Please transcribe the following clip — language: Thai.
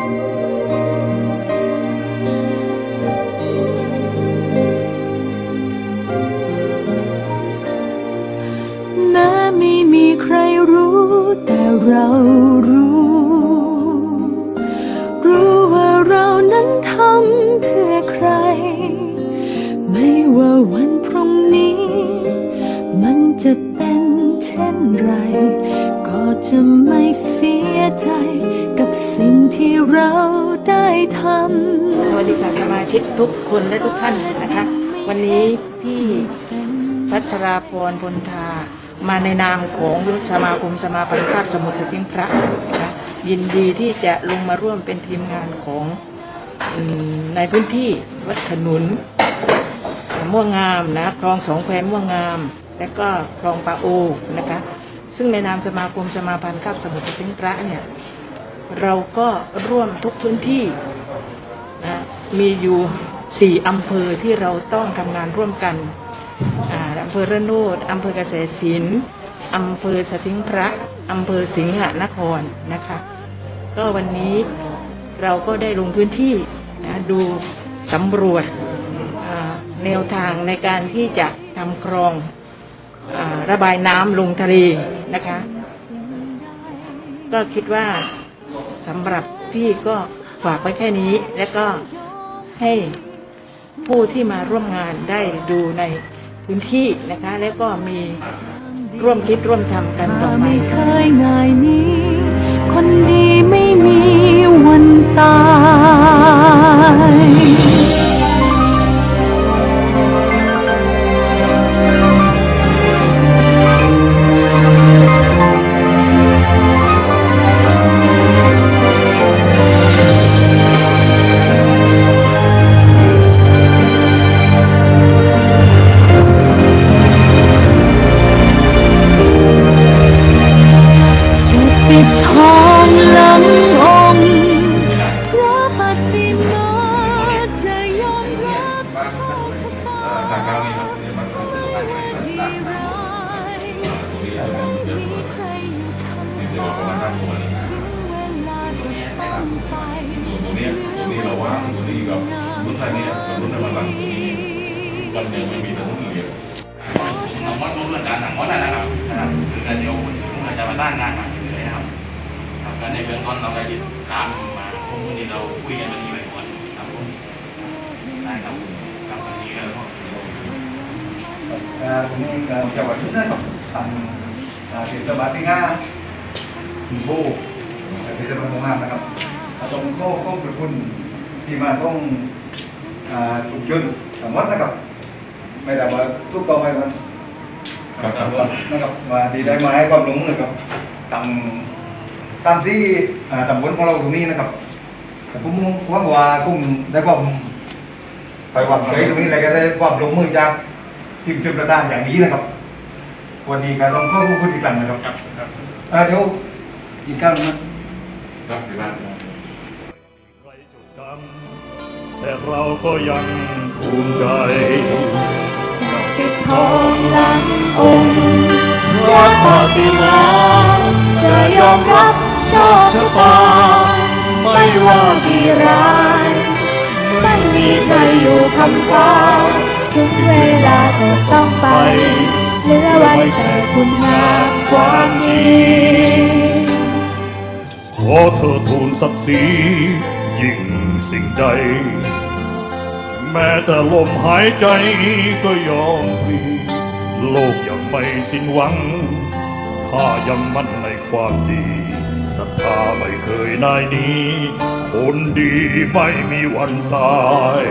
แม้ไม่มีใครรู้แต่เรารู้ รู้ว่าเรานั้นทำเพื่อใคร ไม่ว่าวันพรุ่งนี้ มันจะเป็นเช่นไร ก็จะไม่เสียใจกับสิ่งที่เราได้ทำสวัสดีค่ะสมาชิกทุกคนและทุกท่านนะคะ วันนี้พี่พัทราพรพลทามาในนามของสมาคมสมาพันธ์ภาพสมุทรสติงพระนะคะยินดีที่จะลงมาร่วมเป็นทีมงานของในพื้นที่วัดขนุนม่วงงามนะคลองสองแควม่วงงาม และก็คลองปาโอนะคะ ซึ่งในนามสมาคมสมาพันธ์ข้าบสมุทรสติงพระเนี่ยเราก็ร่วมทุกพื้นที่นะมีอยู่สี่อำเภอที่เราต้องทำงานร่วมกันอำเภอระโนดอำเภอเกษตรศิลป์อำเภอสถิงพระอำเภอสิงหนครนะคะ ก็วันนี้เราก็ได้ลงพื้นที่นะดูสำรวจแนวทางในการที่จะทำคลอง ระบายน้ำลงทะเลนะคะ ก็คิดว่าสำหรับพี่ก็ฝากไว้แค่นี้ แล้วก็ให้ผู้ที่มาร่วมงานได้ดูในพื้นที่นะคะ แล้วก็มีร่วมคิดร่วมทำกันต่อไปไม่เคยง่ายนี้ คนดีไม่มีวันตาาถึงเวลาก็ต้องไปตรงนี้ตรงนี้เราว่างตรงนี้กับรุ่นอะไรเนี่ยกับรุ่นอะไรบ้างตรงนี้วันหนึ่งไม่มีแต่รุ่นเรียนหนังมดรู้เรื่องการหนังมดนะครับนะครับคือการเดียวคุณอาจจะมาตั้งงานมาอยู่เลยนะครับครับแล้วในเบื้องต้นเราก็ยึดตามมาพวกนี้เราคุยกันวันนี้ไปก่อนครับผมได้ครับครับวันนี้ก็ผมนี่ก็จังหวัดชุดนะครับทางอ่าเทศบาลที่ห้า คุณผู้เทศบาลที่ห้านะครับอ่าตรงโค้งโค้งเป็นคุณที่มาต้องอ่าถูกจุดสมมตินะครับไม่ได้มาทุกต่อไปมันครับครับนะครับมาที่ได้มาให้ความรู้นะครับตามตามที่อ่าตำบลของเราตรงนี้นะครับแต่ผมหวังว่ากุ้มได้ความไปหวังเลยตรงนี้อะไรก็ได้ความลงมือจากทีมชมประธานอย่างนี้นะครับ วันนี้ก็ต้องขอบคุณอีกครั้งนะครับครับครับอ่าเดี๋ยว อีกครั้งครับที่บ้านใครจดจำแต่เราก็ยังภูมิใจจะปิดทองหลังองค์พระปฏิมาจะยอมรับโชคชะตาไม่ว่าดีร้ายไม่มีใครอยู่คำฟ้า ถึงเวลาก็ต้องไปเหลือไว้แต่คุณงามความดี อเธอทูลศักดิ์ศรียิ่งสิ่งใด แม้แต่ลมหายใจก็ยอมพลีโลกยังไม่สิ้นหวัง ข้ายังมั่นในความดีศรัทธาไม่เคยนายนี้ คนดีไม่มีวันตาย